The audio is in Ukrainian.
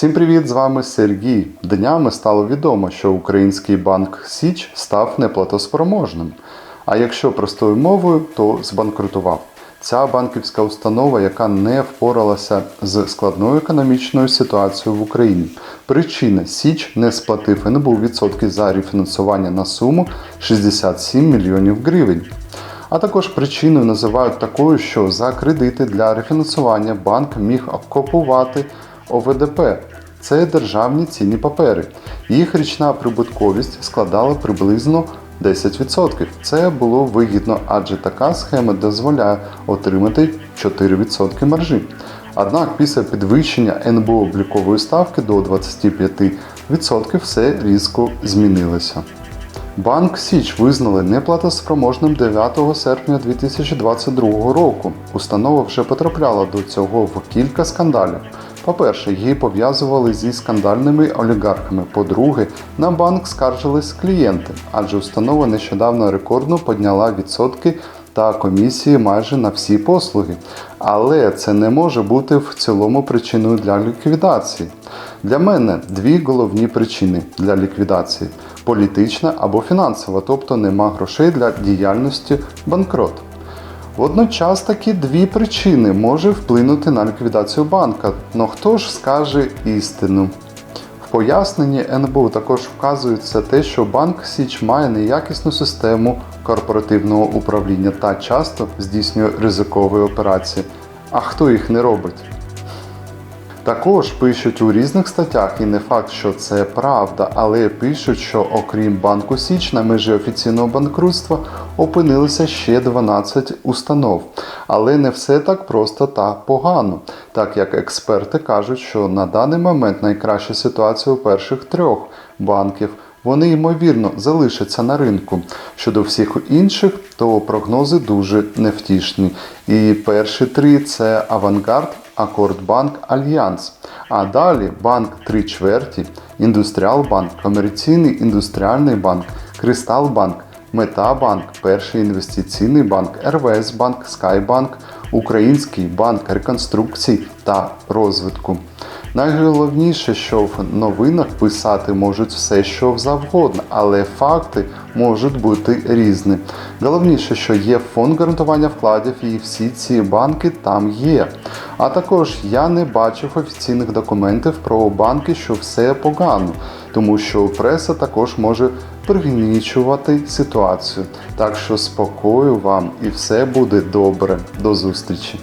Всім привіт! З вами Сергій. Днями стало відомо, що український банк Січ став неплатоспроможним. А якщо простою мовою, то збанкрутував. Ця банківська установа, яка не впоралася з складною економічною ситуацією в Україні. Причина Січ не сплатив НБУ відсотки за рефінансування на суму 67 мільйонів гривень. А також причиною називають такою, що за кредити для рефінансування банк міг окупувати ОВДП. Це державні цінні папери. Їх річна прибутковість складала приблизно 10%. Це було вигідно, адже така схема дозволяє отримати 4% маржі. Однак після підвищення НБУ облікової ставки до 25% все різко змінилося. Банк Січ визнали неплатоспроможним 9 серпня 2022 року. Установа вже потрапляла до цього в кілька скандалів. По-перше, її пов'язували зі скандальними олігархами. По-друге, на банк скаржились клієнти, адже установа нещодавно рекордно підняла відсотки та комісії майже на всі послуги. Але це не може бути в цілому причиною для ліквідації. Для мене дві головні причини для ліквідації: політична або фінансова, тобто нема грошей для діяльності банкрот. Водночас такі дві причини може вплинути на ліквідацію банка. Но хто ж скаже істину? В поясненні НБУ також вказується те, що банк Січ має неякісну систему корпоративного управління та часто здійснює ризикові операції. А хто їх не робить? Також пишуть у різних статтях, і не факт, що це правда, але пишуть, що окрім банку Січ на межі офіційного банкрутства опинилися ще 12 установ. Але не все так просто та погано, так як експерти кажуть, що на даний момент найкраща ситуація у перших трьох банків. Вони ймовірно залишаться на ринку. Щодо всіх інших, то прогнози дуже невтішні. І перші три це Авангард, Акордбанк, Альянс. А далі банк 3 чверті, Індустріалбанк, Комерційний індустріальний банк, Кристалбанк, Метабанк, Перший інвестиційний банк, РВС Банк, Скайбанк, Український банк реконструкцій та розвитку. Найголовніше, що в новинах писати можуть все, що завгодно, але факти можуть бути різні. Головніше, що є фонд гарантування вкладів, і всі ці банки там є. А також я не бачив офіційних документів про банки, що все погано, тому що преса також може пригнічувати ситуацію. Так що спокою вам і все буде добре. До зустрічі!